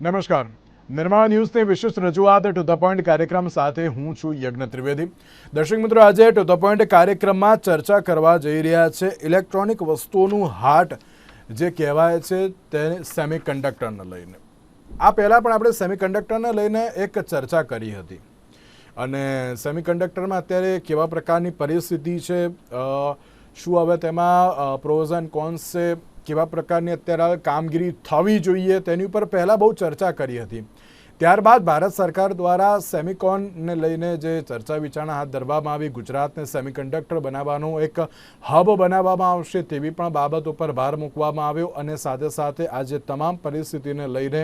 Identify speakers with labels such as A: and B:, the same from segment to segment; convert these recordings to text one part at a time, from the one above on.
A: નમસ્કાર. નિર્માણ ન્યૂઝની વિશેષ રજૂઆત ટુ ધ પોઈન્ટ કાર્યક્રમ સાથે હું છું યજ્ઞ ત્રિવેદી. દર્શક મિત્રો, આજે ટુ ધ પોઈન્ટ કાર્યક્રમમાં ચર્ચા કરવા જઈ રહ્યા છે ઇલેક્ટ્રોનિક વસ્તુઓનું હાર્ટ, જે કહેવાય છે તે સેમિકન્ડક્ટરને લઈને. આ પહેલાં પણ આપણે સેમિકન્ડક્ટરને લઈને એક ચર્ચા કરી હતી. અને સેમિકન્ડક્ટરમાં અત્યારે કેવા પ્રકારની પરિસ્થિતિ છે શું હવે તેમાં પ્રોઝ કોન્સ છે કેવા પ્રકારની અત્યારે કામગીરી થવી જોઈએ તેની ઉપર પહેલાં બહુ ચર્ચા કરી હતી. ત્યારબાદ ભારત સરકાર દ્વારા સેમિકોનને લઈને જે ચર્ચા વિચારણા હાથ ધરવામાં આવી, ગુજરાતને સેમિકન્ડક્ટર બનાવવાનો એક હબ બનાવવામાં આવશે તેવી પણ બાબત ઉપર ભાર મૂકવામાં આવ્યો અને સાથે સાથે આજે તમામ પરિસ્થિતિને લઈને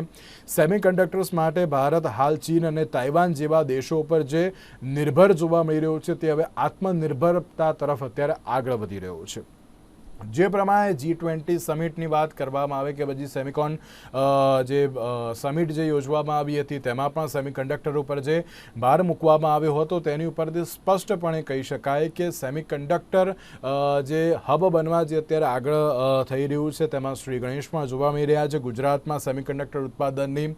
A: સેમિકન્ડક્ટર્સ માટે ભારત, હાલ ચીન અને તાઇવાન જેવા દેશો ઉપર જે નિર્ભર જોવા મળી રહ્યો છે તે હવે આત્મનિર્ભરતા તરફ અત્યારે આગળ વધી રહ્યો છે. જે પ્રમાણે જી ટ્વેન્ટી સમિટની વાત કરવામાં આવે કે પછી સેમિકોન જે સમિટ જે યોજવામાં આવી હતી, તેમાં પણ સેમિકન્ડક્ટર ઉપર જે ભાર મૂકવામાં આવ્યો હતો, તેની ઉપરથી સ્પષ્ટપણે કહી શકાય કે સેમિકન્ડક્ટર જે હબ બનવા જે અત્યારે આગળ થઈ રહ્યું છે, તેમાં શ્રી ગણેશ પણ જોવા મળી રહ્યા છે. ગુજરાતમાં સેમિકન્ડક્ટર ઉત્પાદનની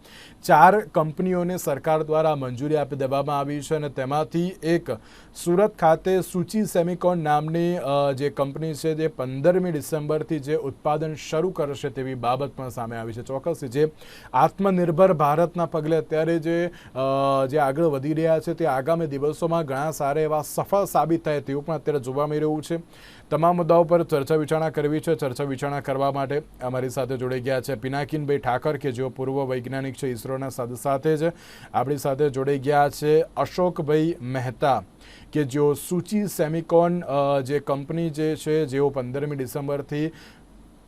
A: ચાર કંપનીઓને સરકાર દ્વારા મંજૂરી આપી દેવામાં આવી છે અને તેમાંથી એક સુરત ખાતે સૂચિ સેમિકોન નામની જે કંપની છે, જે પંદરમી ડિસેમ્બરથી જે ઉત્પાદન શરૂ કરશે તેવી બાબત પણ સામે આવી છે. ચોક્કસ જે આત્મનિર્ભર ભારતના પગલે અત્યારે જે જે આગળ વધી રહ્યા છે તે આગામી દિવસોમાં ઘણા સારા એવા સફળ સાબિત થાય તેવું પણ અત્યારે જોવા મળી રહ્યું છે. તમામ મુદ્દાઓ પર ચર્ચા વિચારણા કરવી છે. ચર્ચા વિચારણા કરવા માટે અમારી સાથે જોડાઈ ગયા છે પિનાકીનભાઈ ઠાકર, કે જેઓ પૂર્વ વૈજ્ઞાનિક છે, ઇસરોના સાથે સાથે જ આપણી સાથે જોડાઈ ગયા છે અશોકભાઈ મહેતા. કે જેઓ સૂચિ સેમિકોન જે કંપની જે છે જેઓ પંદરમી ડિસેમ્બરથી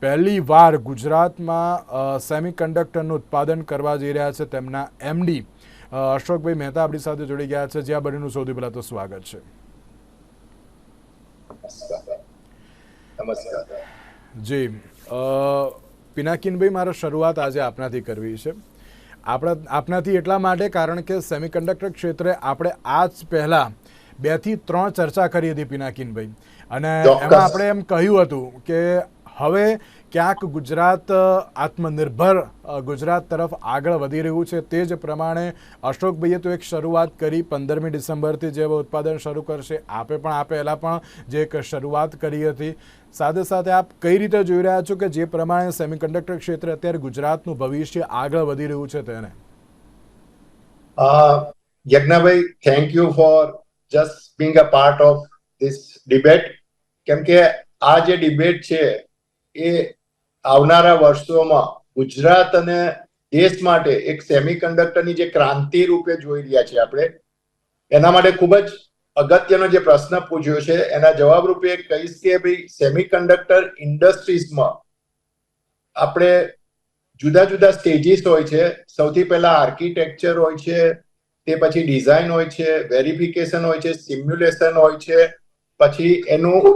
A: પહેલી વાર ગુજરાતમાં સેમિકન્ડક્ટરનું ઉત્પાદન કરવા જઈ રહ્યા છે તેમના એમડી અશોકભાઈ મહેતા આપણી સાથે જોડી ગયા છે. જ્યાં બંનેનું સૌથી પહેલાં તો સ્વાગત છે.
B: નમસ્કાર.
A: જી અ, પિનાકીનભાઈ મારે શરૂઆત આજે આપનાથી કરવી છે. આપણા આપનાથી એટલા માટે કારણ કે સેમિકન્ડક્ટર ક્ષેત્રે આપણે આજ પહેલાં બેથી ત્રણ ચર્ચા કરી હતી પિનાકીનભાઈ. અને એમાં આપણે એમ કહ્યું હતું કે હવે ક્યાંક ગુજરાત આત્મનિર્ભર ગુજરાત તરફ આગળ વધી રહ્યું છે. તે જ પ્રમાણે અશોકભાઈએ તો એક શરૂઆત કરી પંદરમી ડિસેમ્બરથી જે ઉત્પાદન શરૂ કરશે આપે પણ આ પહેલાં પણ જે એક શરૂઆત કરી હતી. સાથે સાથે આપ કઈ રીતે જોઈ રહ્યા છો કે જે પ્રમાણે સેમિકન્ડક્ટર ક્ષેત્રે અત્યારે ગુજરાતનું ભવિષ્ય આગળ વધી રહ્યું છે તેને?
B: Yagnabhai thank you for just being a part of this debate કેમ કે આ જે ડિબેટ છે, એ આવનારા વર્ષોમાં ગુજરાત અને દેશ માટે એક સેમિકન્ડક્ટરની જે ક્રાંતિ રૂપે જોઈ રહ્યા છીએ આપણે, એના માટે ખૂબ જ અગત્યનો જે પ્રશ્ન પૂછ્યો છે, એના જવાબ રૂપે કહીશ કે ભાઈ સેમિકન્ડક્ટર ઇન્ડસ્ટ્રીઝમાં આપણે જુદા જુદા સ્ટેજીસ હોય છે. સૌથી પહેલા આર્કિટેક્ચર હોય છે તે પછી ડિઝાઇન હોય છે વેરિફિકેશન હોય છે સિમ્યુલેશન હોય છે, પછી એનું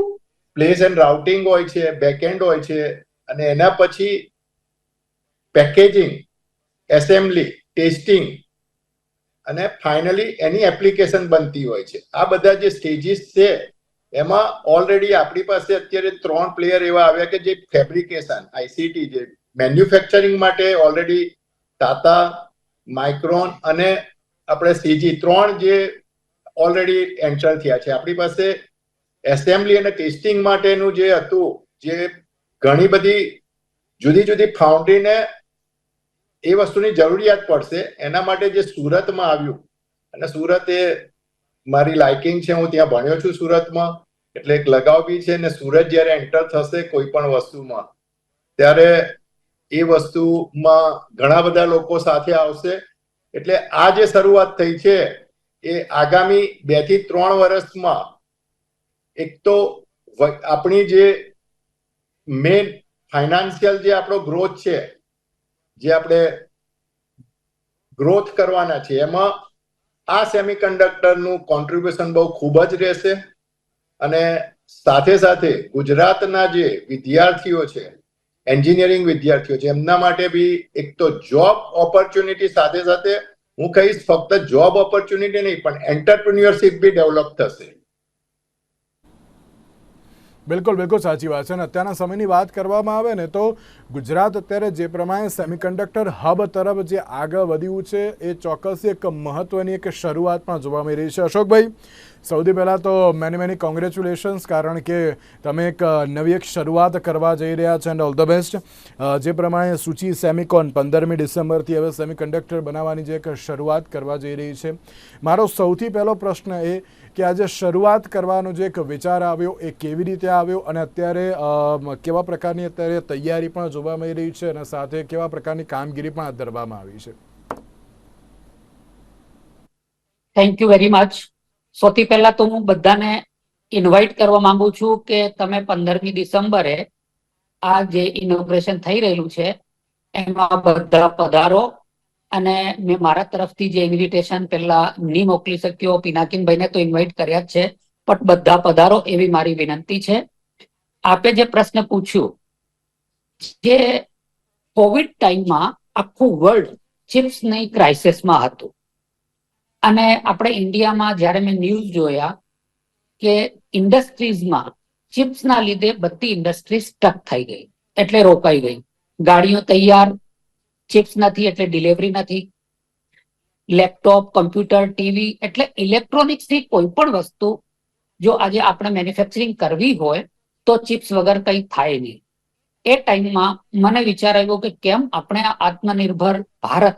B: પ્લેસ એન્ડ રાઉટિંગ હોય છે બેકએન્ડ હોય છે, અને એના પછી પેકેજિંગ એસેમ્બલી ટેસ્ટિંગ અને ફાઇનલી એની એપ્લિકેશન બનતી હોય છે. આ બધા જે સ્ટેજીસ છે, એમાં ઓલરેડી આપણી પાસે અત્યારે ત્રણ પ્લેયર એવા આવ્યા કે જે ફેબ્રિકેશન આઈસીટી જે મેન્યુફેક્ચરિંગ માટે ઓલરેડી ટાટા માઇક્રોન અને આપણે સીજી ત્રણ જે ઓલરેડી એન્ટર થયા છે. આપણી પાસે એસેમ્બલી અને ટેસ્ટિંગ માટેનું જે હતું, જે ઘણી બધી જુદી જુદી ફાઉન્ડ્રીને એ વસ્તુની જરૂરિયાત પડશે, એના માટે જે સુરતમાં આવ્યું, અને સુરત એ મારી લાઇકિંગ છે, હું ત્યાં ભણ્યો છું સુરતમાં, એટલે એક લગાવ બી છે, ને સુરત જ્યારે એન્ટર થશે કોઈ પણ વસ્તુમાં, ત્યારે એ વસ્તુમાં ઘણા બધા લોકો સાથે આવશે એટલે આ જે શરૂઆત થઈ છે, એ આગામી બેથી ત્રણ વર્ષમાં એક તો આપણી જે મેન ફાઇનાન્શિયલ જે આપણો ગ્રોથ છે, જે આપણે ગ્રોથ કરવાના છે, એમાં આ સેમિકન્ડક્ટરનું કોન્ટ્રીબ્યુશન બહુ ખૂબ જ રહેશે અને સાથે સાથે ગુજરાતના જે વિદ્યાર્થીઓ છે એન્જિનિયરિંગ વિદ્યાર્થીઓ છે. એમના માટે બી એક તો જોબ ઓપોર્ચ્યુનિટી સાથે સાથે હું કહીશ ફક્ત જોબ ઓપોર્ચ્યુનિટી નહીં, પણ એન્ટરપ્રિન્યુઅરશિપ બી ડેવલપ થશે.
A: બિલકુલ બિલકુલ સાચી વાત છે. અને અત્યારના સમયની વાત કરવામાં આવે ને તો ગુજરાત અત્યારે જે પ્રમાણે સેમિકન્ડક્ટર હબ તરફ જે આગળ વધ્યું છે, એ ચોક્કસ એક મહત્વની એક શરૂઆત પણ જોવા મળી રહી છે. અશોકભાઈ, સૌથી પહેલાં તો મેની મેની કોંગ્રેચ્યુલેશન્સ કારણ કે તમે એક નવી એક શરૂઆત કરવા જઈ રહ્યા છો એન્ડ ઓલ ધ બેસ્ટ જે પ્રમાણે સૂચિ સેમિકોન પંદરમી ડિસેમ્બરથી હવે સેમિકન્ડક્ટર બનાવવાની જે એક શરૂઆત કરવા જઈ રહી છે. મારો સૌથી પહેલો પ્રશ્ન એ કે આજે શરૂઆત કરવાનો જે એક વિચાર આવ્યો, એ કેવી રીતે આવ્યો અને અત્યારે કેવા પ્રકારની અત્યારે તૈયારી પણ જોવા મળી રહી છે અને સાથે કેવા પ્રકારની કામગીરી પણ ધરવામાં આવી છે?
C: થેન્ક યુ વેરી મચ સૌથી પહેલા તો હું બધાને ઇન્વાઇટ કરવા માંગુ છું કે તમે પંદરમી ડિસેમ્બરે આ જે ઇનોગ્રેશન થઈ રહેલું છે, એમાં બધા પધારો. અને મેં મારા તરફથી જે ઇન્વિટેશન પહેલા નહીં મોકલી શક્યો, પિનાકીનભાઈને તો ઇન્વાઇટ કર્યા જ છે. પણ બધા પધારો એવી મારી વિનંતી છે. આપે જે પ્રશ્ન પૂછ્યું, જે કોવિડ ટાઈમમાં આખું વર્લ્ડ ચિપ્સની ક્રાઇસિસમાં હતું. અને આપણે ઇન્ડિયામાં જ્યારે મેં ન્યૂઝ જોયા કે ઇન્ડસ્ટ્રીઝમાં ચિપ્સના લીધે બધી ઇન્ડસ્ટ્રી સ્ટક થઈ ગઈ. એટલે રોકાઈ ગઈ. ગાડીઓ તૈયાર ચિપ્સ નથી એટલે ડિલિવરી નથી. લેપટોપ કમ્પ્યુટર ટીવી એટલે ઇલેક્ટ્રોનિક્સથી કોઈ પણ વસ્તુ જો આજે આપણે મેન્યુફેક્ચરિંગ કરવી હોય તો ચિપ્સ વગર કંઈ થાય નહીં. એ ટાઈમમાં મને વિચાર આવ્યો કે કેમ આપણે આત્મનિર્ભર ભારત,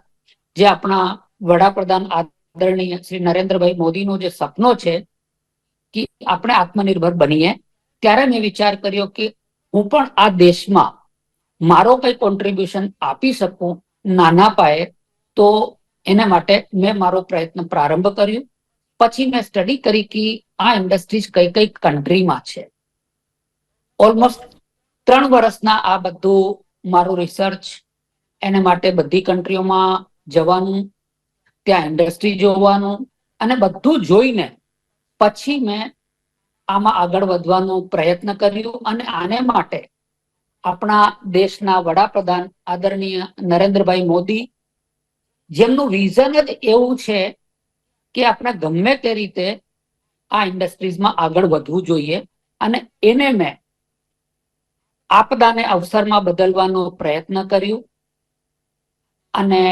C: જે આપણા વડાપ્રધાન આદરણીય શ્રી નરેન્દ્રભાઈ મોદીનો જે સપનો છે કે આપણે આત્મનિર્ભર બનીએ, ત્યારે મેં વિચાર કર્યો કે હું પણ આ દેશમાં મારો કઈ કોન્ટ્રીબ્યુશન આપી શકું નાના પાયે, તો એના માટે મેં મારો પ્રયત્ન પ્રારંભ કર્યો. પછી મેં સ્ટડી કરી કે આ ઇન્ડસ્ટ્રીઝ કઈ કઈ કન્ટ્રીમાં છે. ઓલમોસ્ટ ત્રણ વર્ષના આ બધું મારું રિસર્ચ એને માટે બધી કન્ટ્રીઓમાં જવાનું, ત્યાં ઇન્ડસ્ટ્રી જોવાનું અને બધું જોઈને પછી મેં આમાં આગળ વધવાનો પ્રયત્ન કર્યો અને આને માટે આપણા દેશના વડાપ્રધાન આદરણીય નરેન્દ્રભાઈ મોદી, જેમનું વિઝન જ એવું છે કે આપણે ગમે તે રીતે આ ઇન્ડસ્ટ્રીઝમાં આગળ વધવું જોઈએ અને એને મેં આપદાને અવસરમાં બદલવાનો પ્રયત્ન કર્યો. અને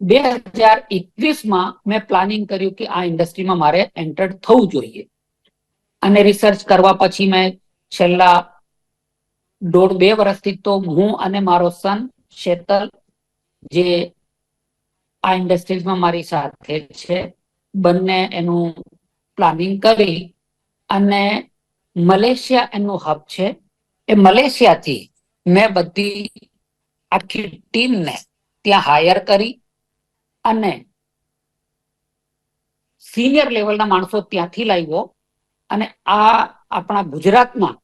C: બે હજાર એકવીસમાં મેં પ્લાનિંગ કર્યું કે આ ઇન્ડસ્ટ્રીમાં મારે એન્ટર થવું જોઈએ. અને રિસર્ચ કરવા પછી મેં છેલ્લા દોઢ બે વર્ષથી તો હું અને મારો સન શેતલ જે આ ઇન્ડસ્ટ્રીઝમાં મારી સાથે છે, બંને એનું પ્લાનિંગ કરી અને મલેશિયા એનું હબ છે. એ મલેશિયાથી મેં બધી આખી ટીમને ત્યાં હાયર કરી અને સિનિયર લેવલના માણસો ત્યાંથી લાવ્યો અને આ આપણા ગુજરાતમાં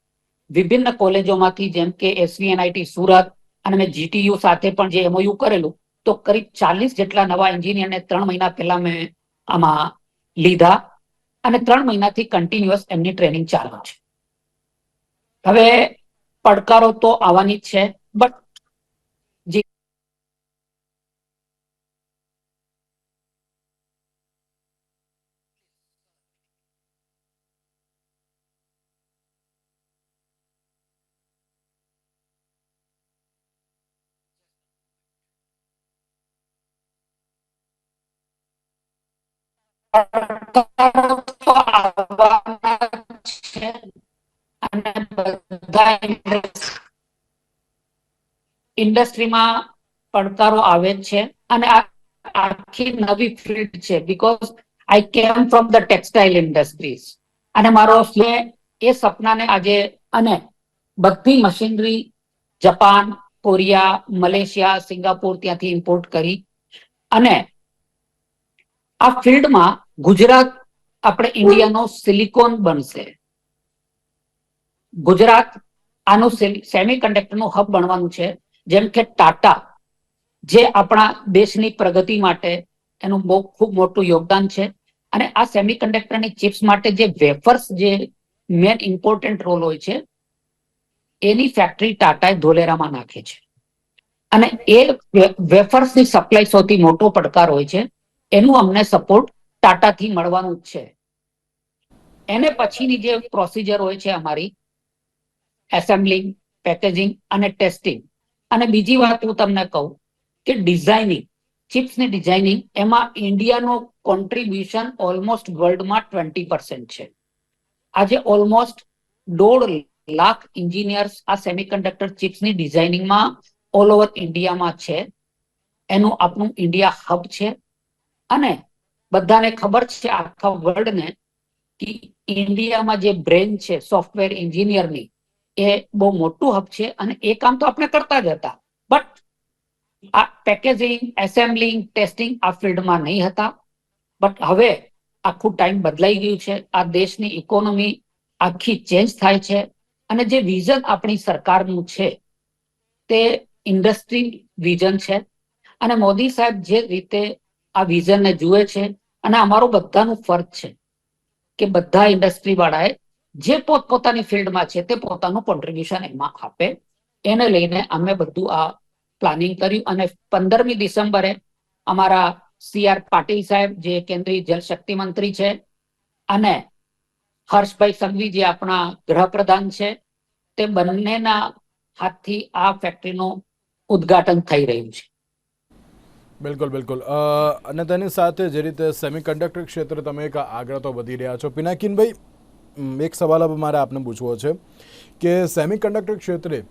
C: વિભિન્ન કોલેજોમાંથી જેમ કે એસવીએનઆઈટી સુરત અને જીટીયુ સાથે પણ જે એમઓયુ કરેલું, તો કરીબ ચાલીસ જેટલા નવા એન્જિનિયરને ત્રણ મહિના પહેલા મેં આમાં લીધા અને ત્રણ મહિનાથી કન્ટિન્યુઅસ એમની ટ્રેનિંગ ચાલુ છે. હવે પડકારો તો આવવાની જ છે બટ ઇન્ડસ્ટ્રીમાં પડકારો આવે જ છે અને આખી નવી ફિલ્ડ છે because I came from the textile industries અને મારો એ સપનાને આજે અને બધી machinery Japan, Korea, Malaysia, Singapore ત્યાંથી ઇમ્પોર્ટ કરી. અને આ ફિલ્ડમાં ગુજરાત આપણે ઇન્ડિયાનો સિલિકોન બનશે. ગુજરાત આનું સેમી કન્ડક્ટરનું હબ બનવાનું છે, જેમ કે ટાટા, જે આપણા દેશની પ્રગતિ માટે એનું બહુ ખૂબ મોટું યોગદાન છે. અને આ સેમી કન્ડક્ટરની ચિપ્સ માટે જે વેફર્સ જે મેન ઇમ્પોર્ટન્ટ રોલ હોય છે, એની ફેક્ટરી ટાટાએ ધોલેરામાં નાખે છે. અને એ વેફર્સની સપ્લાય સૌથી મોટો પડકાર હોય છે. એનું અમને સપોર્ટ ટાટાથી મળવાનું જ છે. એને પછીની જે પ્રોસિજર હોય છે અમારી એસેમ્બલિંગ પેકેજિંગ અને ટેસ્ટિંગ અને બીજી વાત હું તમને કહું કે ડિઝાઇનિંગ ચિપ્સની ડિઝાઇનિંગ એમાં ઇન્ડિયાનો કોન્ટ્રીબ્યુશન ઓલમોસ્ટ વર્લ્ડમાં ટ્વેન્ટી પર્સન્ટ છે. આજે ઓલમોસ્ટ દોઢ લાખ ઇન્જિનિયર્સ આ સેમિકન્ડક્ટર ચિપ્સની ડિઝાઇનિંગમાં ઓલ ઓવર ઇન્ડિયામાં છે. એનું આપણું ઇન્ડિયા હબ છે. અને બધાને ખબર છે આખા વર્લ્ડને કે ઇન્ડિયામાં જે બ્રેન છે સોફ્ટવેર એન્જિનિયરની એ બહુ મોટું હબ છે અને એ કામ તો આપણે કરતા જ હતા. બટ આ પેકેજિંગ એસેમ્બલિંગ ટેસ્ટિંગ આ ફિલ્ડમાં નહીં હતા. બટ હવે આખું ટાઈમ બદલાઈ ગયું છે. આ દેશની ઇકોનોમી આખી ચેન્જ થાય છે. અને જે વિઝન આપણી સરકારનું છે, તે ઇન્ડસ્ટ્રી વિઝન છે. અને મોદી સાહેબ જે રીતે આ વિઝનને જુએ છે અને અમારું બધાનું ફરજ છે કે બધા ઇન્ડસ્ટ્રી વાળાએ જે પોતપોતાની ફિલ્ડમાં છે તે પોતાનું કોન્ટ્રીબ્યુશન એમાં આપે. એને લઈને અમે બધું આ પ્લાનિંગ કર્યું અને પંદરમી ડિસેમ્બરે અમારા સી આર પાટીલ સાહેબ, જે કેન્દ્રીય જલશક્તિ મંત્રી છે, અને હર્ષભાઈ સંઘવી જે આપણા ગૃહપ્રધાન છે, તે બંનેના હાથથી આ ફેક્ટરીનું ઉદ્ઘાટન થઈ રહ્યું છે.
A: બિલકુલ બિલકુલ. અને તેની સાથે જે રીતે સેમિકન્ડક્ટર ક્ષેત્રે તમે એક આગળ તો વધી રહ્યા છો. પિનાકીનભાઈ એક સવાલ મારે આપને પૂછવો છે કે સેમિકન્ડક્ટર ક્ષેત્રે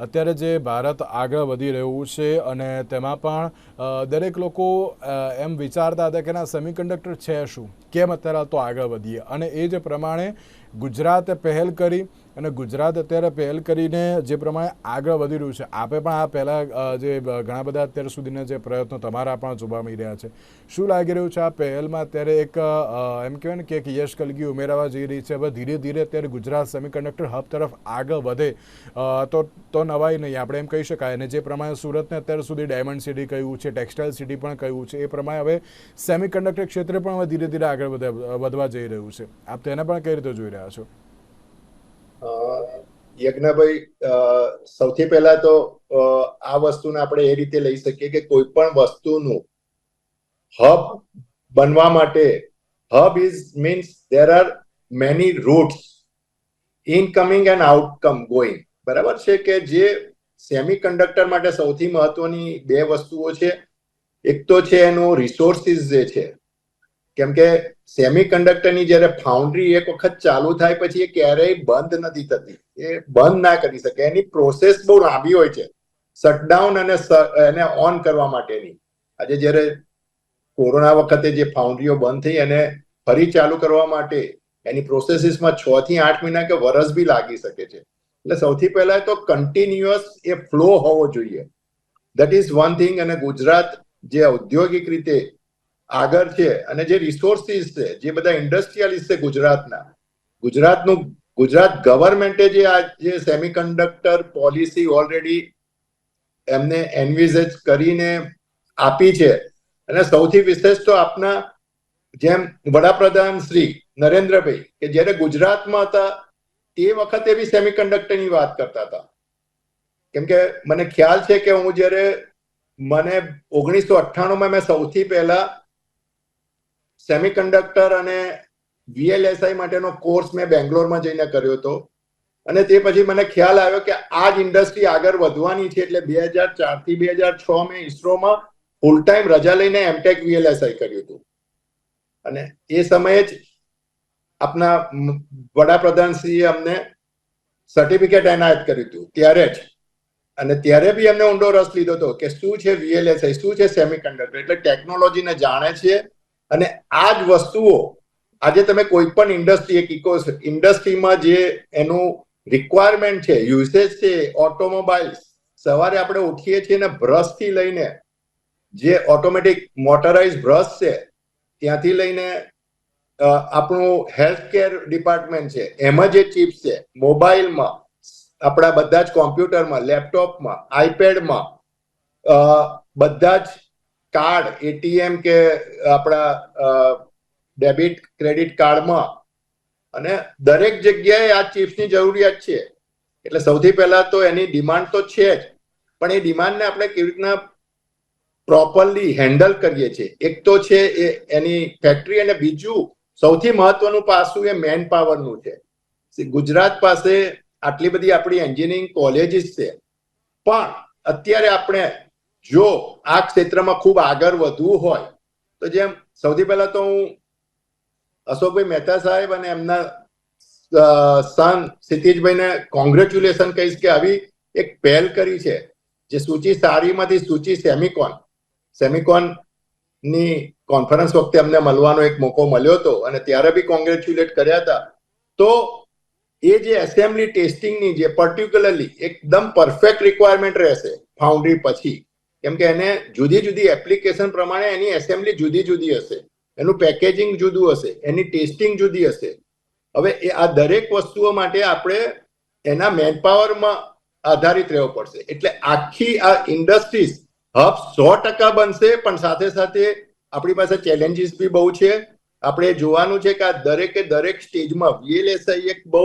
A: અત્યારે જે ભારત આગળ વધી રહ્યું છે અને તેમાં પણ દરેક લોકો એમ વિચારતા હતા કે ના સેમિકન્ડક્ટર છે શું? કેમ અત્યારે તો આગળ વધીએ? અને એ જ પ્રમાણે ગુજરાતે પહેલ કરી અને ગુજરાત અત્યારે પહેલ કરીને જે પ્રમાણે આગળ વધી રહ્યું છે. આપે પણ આ પહેલાં જે ઘણા બધા અત્યાર સુધીના જે પ્રયત્નો તમારા પણ જોવા મળી રહ્યા છે. શું લાગી રહ્યું છે આ પહેલમાં અત્યારે એક એમ કહેવાય ને કે એક યશ કલગી ઉમેરાવા જઈ રહી છે. હવે ધીરે ધીરે અત્યારે ગુજરાત સેમિકન્ડક્ટર હબ તરફ આગળ વધે. તો તો નવાઈ નહીં. આપણે એમ કહી શકાય. અને જે પ્રમાણે સુરતને અત્યાર સુધી ડાયમંડ સિટી કહ્યું છે, ટેક્સટાઇલ સિટી પણ કહ્યું છે, એ પ્રમાણે હવે સેમિકન્ડક્ટર ક્ષેત્રે પણ હવે ધીરે ધીરે આગળ વધે- વધવા જઈ રહ્યું છે. આપ તેને પણ કઈ રીતે જોઈ રહ્યા છો?
B: યજ્ઞભાઈ સૌથી પહેલા તો આ વસ્તુને આપણે એ રીતે લઈ શકીએ કે કોઈ પણ વસ્તુનું હબ બનવા માટે, hub is means there are many routes incoming and outcome going બરાબર છે કે જે સેમિકન્ડક્ટર માટે સૌથી મહત્વની બે વસ્તુઓ છે. એક તો છે એનું રિસોર્સિસ જે છે કેમ કે સેમિકન્ડક્ટરની જ્યારે ફાઉન્ડ્રી એક વખત ચાલુ થાય પછી એ ક્યારેય બંધ નથી થતી. એ બંધ ના કરી શકે. એની પ્રોસેસ બહુ લાંબી હોય છે. શટડાઉન અને એને ઓન કરવા માટેની. આજે જ્યારે કોરોના વખતે જે ફાઉન્ડ્રીઓ બંધ થઈ એને ફરી ચાલુ કરવા માટે એની પ્રોસેસીસમાં છ થી આઠ મહિના કે વરસ બી લાગી શકે છે. એટલે સૌથી પહેલા તો કન્ટિન્યુઅસ એ ફ્લો હોવો જોઈએ. દેટ ઇઝ વન થિંગ અને ગુજરાત જે ઔદ્યોગિક રીતે આગળ છે અને જે રિસોર્સિસ છે, જે બધા ઇન્ડસ્ટ્રીઅલિસ્ટ છે ગુજરાતના, ગુજરાતનું, ગુજરાત ગવર્મેન્ટે જે આ જે સેમિકન્ડક્ટર પોલિસી ઓલરેડી એમને એન્વિઝેજ કરીને આપી છે. અને સૌથી વિશેષ તો આપના જેમ વડાપ્રધાન શ્રી નરેન્દ્રભાઈ કે જ્યારે ગુજરાતમાં હતા તે વખતે બી સેમિકન્ડક્ટરની વાત કરતા હતા. કેમ કે મને ખ્યાલ છે કે હું જ્યારે, મને ઓગણીસો અઠ્ઠાણુંમાં મેં સૌથી પહેલા સેમિકન્ડક્ટર અને વીએલએસઆઈ માટેનો કોર્સ મેં બેંગ્લોરમાં જઈને કર્યો હતો. અને તે પછી મને ખ્યાલ આવ્યો કે આ જ ઇન્ડસ્ટ્રી આગળ વધવાની છે એટલે બે હજાર ચારથી બે હજાર છ મેં ઇસરોમાં ફૂલ ટાઈમ રજા લઈને એમટેક વીએલએસઆઈ કર્યું હતું. અને એ સમયે જ આપના વડાપ્રધાનશ્રીએ અમને સર્ટિફિકેટ એનાયત કર્યું હતું. ત્યારે જ. અને ત્યારે બી અમને ઊંડો રસ લીધો હતો કે શું છે વીએલએસઆઈ શું છે સેમિકન્ડક્ટર એટલે ટેકનોલોજીને જાણે છે અને આ જ વસ્તુઓ, આજે તમે કોઈ પણ ઇન્ડસ્ટ્રી એક ઇકો ઇન્ડસ્ટ્રીમાં જે એનું રિક્વાયરમેન્ટ છે યુસેજ છે ઓટોમોબાઈલ્સ સવારે આપણે ઉઠીએ છીએ ને બ્રશથી લઈને, જે ઓટોમેટિક મોટરાઇઝ બ્રશ છે, ત્યાંથી લઈને આપણું હેલ્થ કેર ડિપાર્ટમેન્ટ છે, એમાં જે ચિપ્સ છે મોબાઈલમાં આપણા બધા જ કોમ્પ્યુટરમાં લેપટોપમાં આઈપેડમાં બધા જ કાર્ડ એટીએમ કે આપણા ડેબિટ, ક્રેડિટ કાર્ડમાં. અને દરેક જગ્યાએ આ ચિપ્સની જરૂરિયાત છે. એટલે સૌથી પહેલા તો એની ડિમાન્ડ તો છે જ. પણ એ ડિમાન્ડને આપણે કેવી રીતના પ્રોપરલી હેન્ડલ કરીએ છીએ? એક તો છે એ, એની ફેક્ટરી અને બીજું સૌથી મહત્વનું પાસું એ મેન પાવરનું છે. ગુજરાત પાસે આટલી બધી આપણી એન્જિનિયરિંગ કોલેજીસ છે. પણ અત્યારે આપણે જો આ ક્ષેત્રમાં ખૂબ આગળ વધવું હોય, તો જેમ સૌથી પહેલા તો હું અશોકભાઈ મહેતા સાહેબ અને એમના સન સિતિજભાઈને કોંગ્રેચ્યુલેશન કહીશ કે આવી એક પહેલ કરી છે, જે સૂચિ સારીમાંથી સૂચિ સેમિકોન સેમિકોનની કોન્ફરન્સ વખતે અમને મળવાનો એક મોકો મળ્યો હતો અને ત્યારે બી કોંગ્રેચ્યુલેટ કર્યા હતા. તો એ જે એસેમ્બલી ટેસ્ટિંગની જે પર્ટિક્યુલરલી એકદમ પરફેક્ટ રિક્વાયરમેન્ટ રહેશે ફાઉન્ડ્રી પછી કેમ કે એને જુદી જુદી એપ્લિકેશન પ્રમાણે એની એસેમ્બલી જુદી જુદી હશે. એનું પેકેજિંગ જુદું હશે, એની ટેસ્ટિંગ જુદી હશે. હવે એ આ દરેક વસ્તુઓ માટે આપણે એના મેનપાવરમાં આધારિત રહેવો પડશે. એટલે આખી આ ઇન્ડસ્ટ્રીઝ હબ સો ટકા બનશે, પણ સાથે સાથે આપણી પાસે ચેલેન્જીસ બી બહુ છે. આપણે જોવાનું છે કે આ દરેકે દરેક સ્ટેજમાં વીએલએસઆઈ એક બહુ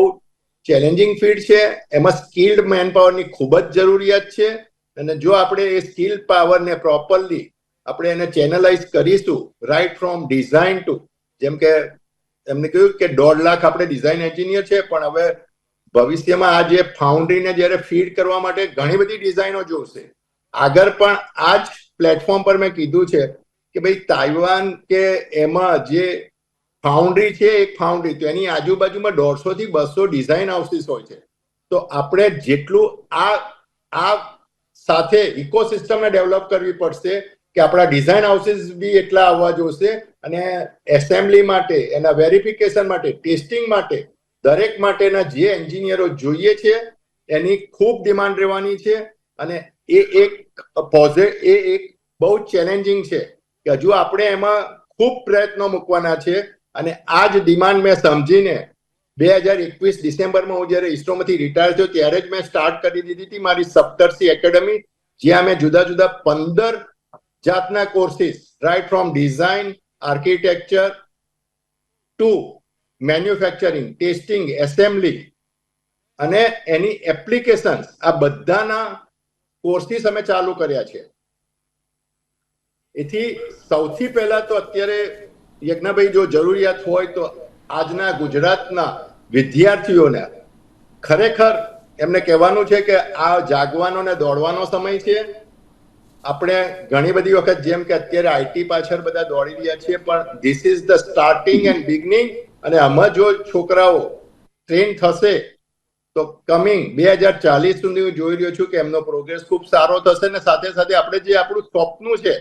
B: ચેલેન્જિંગ ફિલ્ડ છે. એમાં સ્કિલ્ડ મેનપાવરની ખૂબ જ જરૂરિયાત છે. અને જો આપણે એ સ્કિલ પાવરને પ્રોપરલી આપણે એને ચેનલાઇઝ કરીશું રાઈટ ફ્રોમ ડિઝાઇન ટુ જેમ કે એમને કહ્યું કે દોઢ લાખ આપણે ડિઝાઇન એન્જિનિયર છે, પણ હવે ભવિષ્યમાં આ જે ફાઉન્ડરીને જ્યારે ફીડ કરવા માટે ઘણી બધી ડિઝાઇનો જોશે. આગળ પણ આ જ પ્લેટફોર્મ પર મેં કીધું છે કે ભાઈ તાઇવાન કે એમાં જે ફાઉન્ડરી છે, એક ફાઉન્ડરી તો એની આજુબાજુમાં દોઢસો થી બસો ડિઝાઇન હાઉસીસ હોય છે. તો આપણે જેટલું આ આ સાથે ઇકોસિસ્ટમને ડેવલપ કરવી પડશે કે આપણા ડિઝાઇન હાઉસીસ બી એટલા આવવા જોશે અને એસેમ્બલી માટે, એના વેરિફિકેશન માટે ટેસ્ટિંગ માટે, દરેક માટેના જે એન્જિનિયરો જોઈએ છે, એની ખૂબ ડિમાન્ડ રહેવાની છે અને એ એક પોઝે એ એક બહુ ચેલેન્જિંગ છે કે હજુ આપણે એમાં ખૂબ પ્રયત્નો મૂકવાના છે અને આ જ ડિમાન્ડ મેં સમજીને બે હજાર એકવીસ ડિસેમ્બરમાં હું જ્યારે ઇસરોમાંથી રિટાયર થયો, ત્યારે જ મેં સ્ટાર્ટ કરી દીધી હતી મારી સપ્તર્ષી એકેડમી જ્યાં મેં જુદા જુદા પંદર જાતના courses right from design architecture to manufacturing testing assembly અને એની એપ્લિકેશન આ બધાના કોર્સિસ અમે ચાલુ કર્યા છે. એથી સૌથી પહેલા તો અત્યારે યજ્ઞભાઈ, જો જરૂરિયાત હોય તો આજના ગુજરાતના વિદ્યાર્થીઓને ખરેખર એમને કહેવાનું છે કે આ જાગવાનો ને દોડવાનો સમય છે. આપણે ઘણી બધી વખત જેમ કે અત્યારે આઈટી પાછળ બધા દોડી રહ્યા છીએ, પણ this is the starting and beginning અને આમાં જો છોકરાઓ ટ્રેન થશે, તો કમિંગ બે હજાર ચાલીસ સુધી હું જોઈ રહ્યો છું કે એમનો પ્રોગ્રેસ ખૂબ સારો થશે ને સાથે સાથે આપણે જે આપણું સ્વપ્ન છે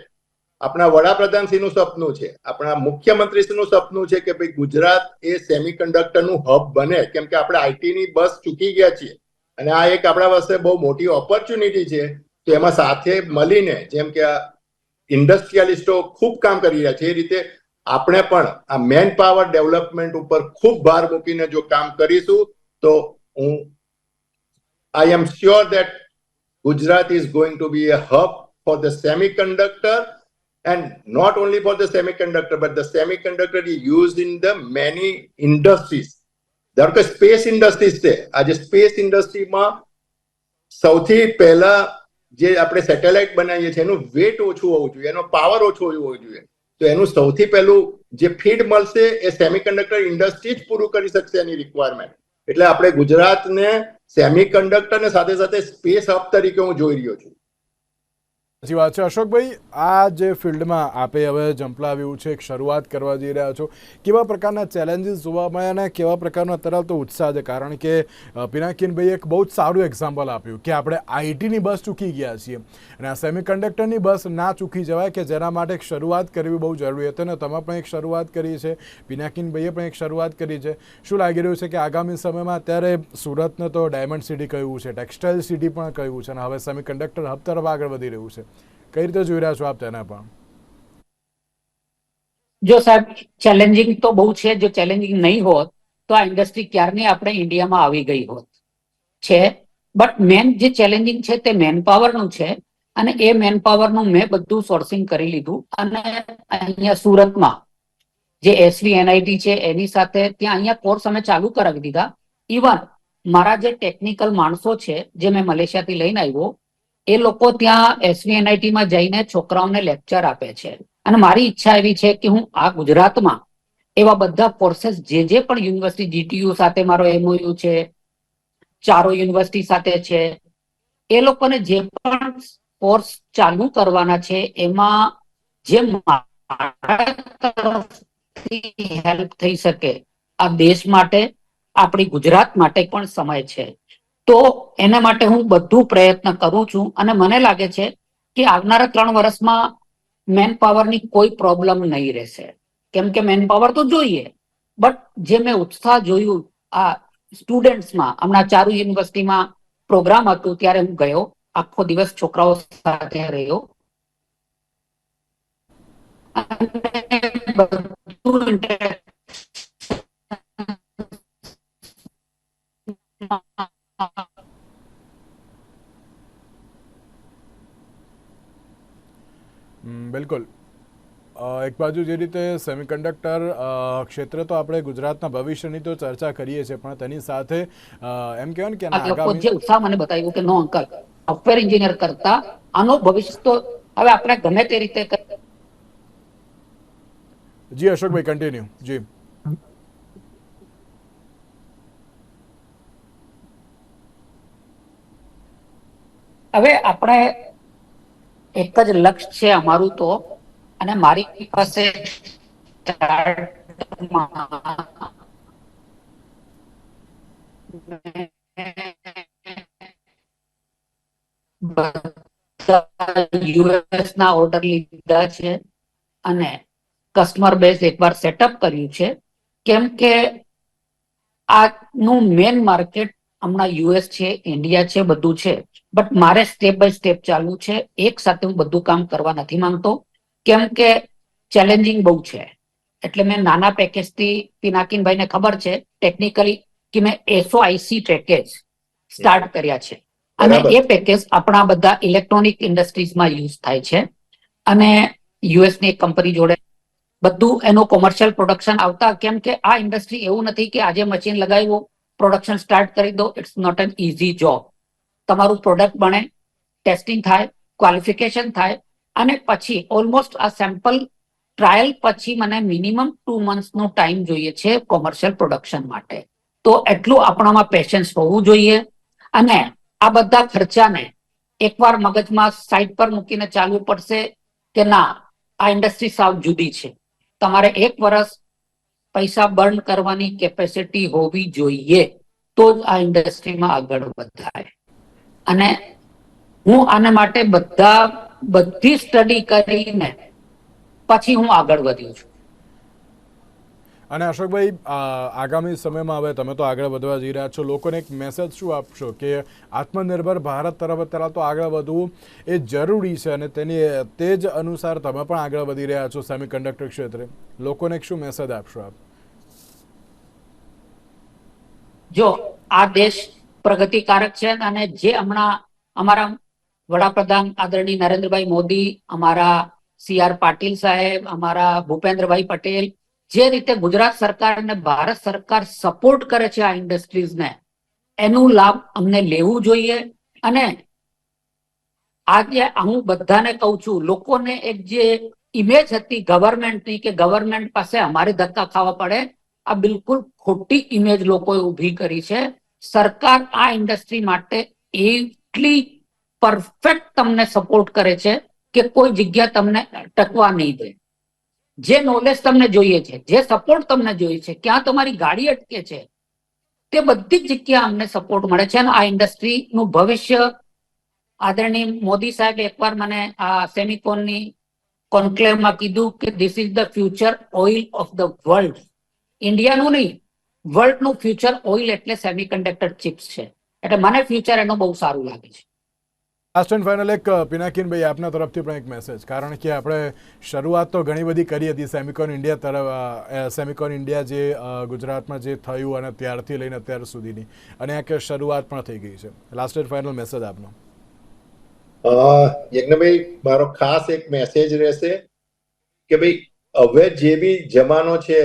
B: આપણા વડાપ્રધાનશ્રીનું સપનું છે, આપણા મુખ્યમંત્રીશ્રીનું સપનું છે કે ભાઈ ગુજરાત એ સેમિકન્ડક્ટરનું હબ બને, કેમ કે આપણે આઈટીની બસ ચૂકી ગયા છીએ. અને આ એક આપણા પાસે બહુ મોટી ઓપોર્ચ્યુનિટી છે, તો એમાં સાથે મળીને જેમ કે ઇન્ડસ્ટ્રીયાલિસ્ટો ખૂબ કામ કરી રહ્યા છે, એ રીતે આપણે પણ આ મેન પાવર ડેવલપમેન્ટ ઉપર ખૂબ ભાર મૂકીને જો કામ કરીશું, તો હું I am sure that Gujarat is going to be a hub for the semiconductor and not only for the semiconductor, but the semiconductor is used in the many industries. ધારો કે સ્પેસ ઇન્ડસ્ટ્રીઝ છે. આજે space ઇન્ડસ્ટ્રીમાં સૌથી પહેલા જે આપણે satellite બનાવીએ છીએ, એનું વેટ ઓછું હોવું જોઈએ, એનો પાવર ઓછો હોવો જોઈએ. તો એનું સૌથી પહેલું જે ફીડ મળશે, એ સેમિકન્ડક્ટર ઇન્ડસ્ટ્રી જ પૂરું કરી શકશે એની રિક્વાયરમેન્ટ એટલે આપણે ગુજરાતને સેમિકન્ડક્ટર ને સાથે સાથે સ્પેસ હબ તરીકે હું જોઈ રહ્યો છું.
A: સાચી વાત છે અશોકભાઈ, આ જે ફિલ્ડમાં આપે હવે જંપલાવ્યું છે, એક શરૂઆત કરવા જઈ રહ્યા છો. કેવા પ્રકારના ચેલેન્જીસ જોવા મળ્યા અને કેવા પ્રકારનો અત્યારે તો ઉત્સાહ છે? કારણ કે પિનાકીનભાઈ એક બહુ જ સારું એક્ઝામ્પલ આપ્યું કે આપણે આઈટીની બસ ચૂકી ગયા છીએ અને આ સેમિકન્ડક્ટરની બસ ના ચૂકી જવાય કે જેના માટે એક શરૂઆત કરવી બહુ જરૂરી હતી અને તમે પણ એક શરૂઆત કરી છે પિનાકીનભાઈએ પણ એક શરૂઆત કરી છે. શું લાગી રહ્યું છે કે આગામી સમયમાં અત્યારે સુરતને તો ડાયમંડ સિટી કહ્યું છે ટેક્સટાઇલ સિટી પણ કહ્યું છે અને હવે સેમિકન્ડક્ટર હબ તરફ આગળ વધી રહ્યું છે? કઈ રીતે જોઈ રહ્યા છો આપ તેને પણ
C: જો સાહેબ ચેલેન્જિંગ તો બહુ છે, જો ચેલેન્જિંગ નહીં હોત, તો આ ઇન્ડસ્ટ્રી ક્યારની આપણે ઇન્ડિયામાં આવી ગઈ હોત? છે. બટ મેન જે ચેલેન્જિંગ છે તે મેનનું છે, અને એ મેનનું મેં બધું સોર્સિંગ કરી લીધું, અને અહીંયા સુરતમાં જે એસવી એનઆઈટી છે, એની સાથે ત્યાં અહીંયા કોર્સ અમે ચાલુ કરાવી દીધા. ઇવન મારા જે ટેકનિકલ માણસો છે, જે મેં મલેશિયાથી લઈને આવ્યો એ લોકો ત્યાં એસવી માં જઈને છોકરાઓને લેક્ચર આપે છે. અને મારી ઈચ્છા એવી છે કે હું આ ગુજરાતમાં એવા બધા કોર્सेस જે જે પણ યુનિવર્સિટી જીટીયુ સાથે મારો એમઓયુ છે, ચારો યુનિવર્સિટી સાથે છે, એ લોકોને જે પણ કોર્સ ચાલુ કરવાના છે એમાં જે હેલ્પ થઈ શકે આ દેશ માટે, આપણી ગુજરાત માટે પણ સમય છે. તો એના માટે હું બધું પ્રયત્ન કરું છું અને મને લાગે છે કે આવનારા ત્રણ વર્ષમાં મેન પાવરની કોઈ પ્રોબ્લેમ નહીં રહેશે. કેમ કે મેન પાવર તો જોઈએ બટ જે મેં ઉત્સાહ જોયું આ સ્ટુડન્ટ્સમાં હમણાં ચારુ યુનિવર્સિટીમાં પ્રોગ્રામ હતું ત્યારે હું ગયો, આખો દિવસ છોકરાઓ સાથે રહ્યો. બધું interaction
A: હમ, બિલકુલ અ, એક બાજુ જે રીતે સેમિકન્ડક્ટર ક્ષેત્ર તો આપણે ગુજરાતના ભવિષ્યની તો ચર્ચા કરીએ છીએ પણ તેની સાથે એમ કહેવાય કે આગામી
C: જે ઉત્સાહ મને બતાવ્યું કે નો અંકલ સોફ્ટવેર એન્જિનિયર કરતા આનો ભવિષ્ય તો હવે આપણે ગમે તે રીતે
A: જી અશોકભાઈ કન્ટિન્યુ જી.
C: હવે આપણે એક જ લક્ષ્ય છે અમારું તો અને મારી પાસે યુએસ ના ઓર્ડર લીધા છે અને કસ્ટમર બેઝ એકવાર સેટઅપ કર્યું છે. કેમ કે આનું મેન માર્કેટ હમણાં યુએસ છે ઇન્ડિયા છે, બધું છે. બટ મારે સ્ટેપ બાય સ્ટેપ ચાલવું છે. એક સાથે હું બધું કામ કરવા નથી માંગતો. કેમ કે ચેલેન્જિંગ બહુ છે. એટલે મેં નાના પેકેજથી પિનાકીનભાઈ ને ખબર છે ટેકનિકલી કે મેં એસો આઈસી પેકેજ સ્ટાર્ટ કર્યા છે. અને એ પેકેજ આપણા બધા ઇલેક્ટ્રોનિક ઇન્ડસ્ટ્રીઝમાં યુઝ થાય છે. અને યુએસની એક કંપની જોડે બધું એનું કોમર્શિયલ પ્રોડક્શન આવતા કેમ કે આ ઇન્ડસ્ટ્રી એવું નથી કે આજે મશીન લગાવ્યું પ્રોડક્શન સ્ટાર્ટ કરી દો it's not an easy job તમારું પ્રોડક્ટ બને ટેસ્ટિંગ થાય ક્વોલિફિકેશન થાય અને પછી ઓલમોસ્ટ આ સેમ્પલ ટ્રાયલ પછી મને મિનિમમ ટુ મંથ નો ટાઈમ જોઈએ છે કોમર્શિયલ પ્રોડક્શન માટે. તો એટલું આપણામાં પેશન્સ હોવું જોઈએ અને આ બધા ખર્ચાને એકવાર મગજમાં સાઈડ પર મૂકીને ચાલવું પડશે કે ના, આ ઇન્ડસ્ટ્રી સાવ જુદી છે. તમારે એક વર્ષ પૈસા બર્ન કરવાની કેપેસિટી હોવી જોઈએ તો જ આ ઇન્ડસ્ટ્રીમાં આગળ વધાય અને હું આના માટે બધા બધી સ્ટડી કરીને પછી હું આગળ વધ્યો છું.
A: અને અશોકભાઈ આગામી સમયમાં હવે તમે તો આગળ વધવા જઈ રહ્યા છો. લોકોને એક મેસેજ શું આપશો? કે આત્મનિર્ભર ભારત તરફ અત્યારે તો આગળ વધવું એ જરૂરી છે અને તેની તે જ અનુસાર તમે પણ આગળ વધી રહ્યા છો સેમિકન્ડક્ટર ક્ષેત્રે. લોકોને શું મેસેજ આપશો આપ?
C: જો આ દેશ પ્રગતિકારક છે અને જે હમણાં અમારા વડાપ્રધાન આદરણીય નરેન્દ્રભાઈ મોદી, અમારા સી આર પાટીલ સાહેબ, અમારા ભૂપેન્દ્રભાઈ પટેલ, જે રીતે ગુજરાત સરકાર અને ભારત સરકાર સપોર્ટ કરે છે આ ઇન્ડસ્ટ્રીઝને એનું લાભ અમને લેવું જોઈએ. અને આજે હું બધાને કહું છું, લોકોને એક જે ઇમેજ હતી ગવર્મેન્ટની કે ગવર્મેન્ટ પાસે અમારે ધક્કા ખાવા પડે, આ બિલકુલ ખોટી ઇમેજ લોકોએ ઊભી કરી છે. સરકાર આ ઇન્ડસ્ટ્રી માટે એટલી પરફેક્ટ તમને સપોર્ટ કરે છે કે કોઈ જગ્યા તમને ટકવા નહીં દે. જે નોલેજ તમને જોઈએ છે, જે સપોર્ટ તમને જોઈએ છે, ક્યાં તમારી ગાડી અટકે છે, તે બધી જગ્યા અમને સપોર્ટ મળે છે અને આ ઇન્ડસ્ટ્રી નું ભવિષ્ય આદરણીય મોદી સાહેબ એકવાર મને આ સેમિકોનની કોન્ક્લેવમાં કીધું કે this is the future oil of the world ઇન્ડિયાનું નહીં વર્લ્ડનું ફ્યુચર ઓઇલ એટલે સેમિકન્ડક્ટર ચિપ્સ છે. એટલે મને ફ્યુચર એનું બહુ સારું લાગે છે.
A: લાસ્ટ એન્ડ ફાઇનલ એક પિનાકીનભાઈ આપના તરફથી પણ એક મેસેજ કારણ કે આપણે શરૂઆત તો ઘણી બધી કરી હતી સેમિકોન ઇન્ડિયા તરફ સેમિકોન ઇન્ડિયા જે ગુજરાતમાં જે થયું અને ત્યારથી લઈને અત્યાર સુધીની. અને આ કે શરૂઆત પણ થઈ ગઈ છે. લાસ્ટ એન્ડ ફાઇનલ મેસેજ આપનો.
B: યજ્ઞભાઈ, મારો ખાસ એક મેસેજ રહેશે કે ભાઈ, હવે જે બી જમાનો છે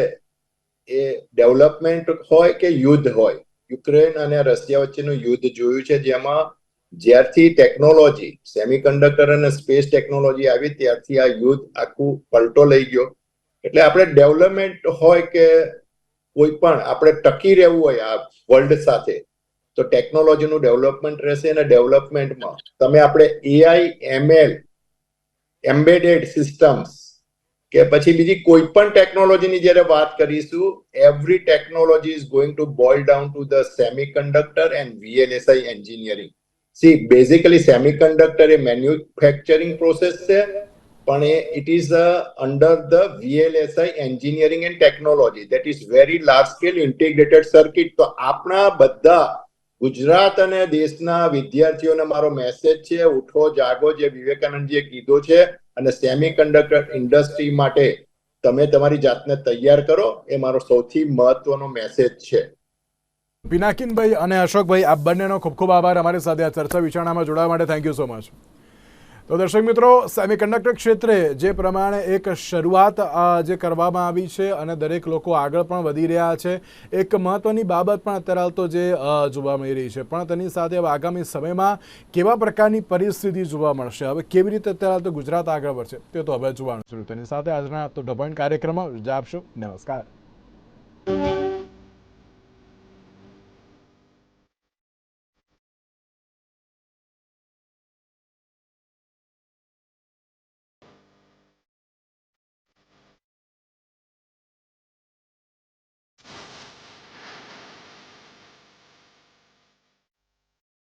B: એ ડેવલપમેન્ટ હોય કે યુદ્ધ હોય, યુક્રેન અને રશિયા વચ્ચેનું યુદ્ધ જોયું છે, જેમાં જ્યારથી ટેકનોલોજી સેમિકન્ડક્ટર અને સ્પેસ ટેકનોલોજી આવી ત્યારથી આ યુદ્ધ આખું પલટો લઈ ગયો. એટલે આપણે ડેવલપમેન્ટ હોય કે કોઈ પણ, આપણે ટકી રહેવું હોય આ વર્લ્ડ સાથે, તો ટેકનોલોજીનું ડેવલપમેન્ટ રહેશે અને ડેવલપમેન્ટમાં તમે આપણે એઆઈ એમએલ એમ્બેડેડ સિસ્ટમ્સ કે પછી બીજી કોઈ પણ ટેકનોલોજીની જ્યારે વાત કરીશું every technology is going to boil down to the semiconductor and VLSI engineering see basically semiconductor A manufacturing process છે પણ એ it is under the VLSI engineering and technology that is very large scale integrated circuit તો આપણા બધા ગુજરાત અને દેશના વિદ્યાર્થીઓને મારો message છે ઉઠો જાગો જે વિવેકાનંદજીએ કીધો છે અને સેમિકન્ડક્ટર ઇન્ડસ્ટ્રી માટે તમે તમારી જાતને તૈયાર કરો એ મારો સૌથી મહત્વનો મેસેજ છે
A: પિનાકિનભાઈ અને અશોકભાઈ આ બંનેનો ખૂબ ખૂબ આભાર અમારી સાથે આ ચર્ચા વિચારણામાં જોડાવા માટે. થેન્ક યુ સો મચ તો દર્શક મિત્રો સેમિકન્ડક્ટર ક્ષેત્રે જે પ્રમાણે એક શરૂઆત જે કરવામાં આવી છે અને દરેક લોકો આગળ પણ વધી રહ્યા છે, એક મહત્વની બાબત પણ અત્યારે તો જે જોવા મળી રહી છે. પણ તેની સાથે આગામી સમયમાં કેવા પ્રકારની પરિસ્થિતિ જોવા મળશે? હવે કેવી રીતે અત્યારે તો ગુજરાત આગળ વધશે, તે તો હવે જોવાનું છે. તેની સાથે આજના તો પોઈન્ટ કાર્યક્રમમાં રજા આપશો. નમસ્કાર.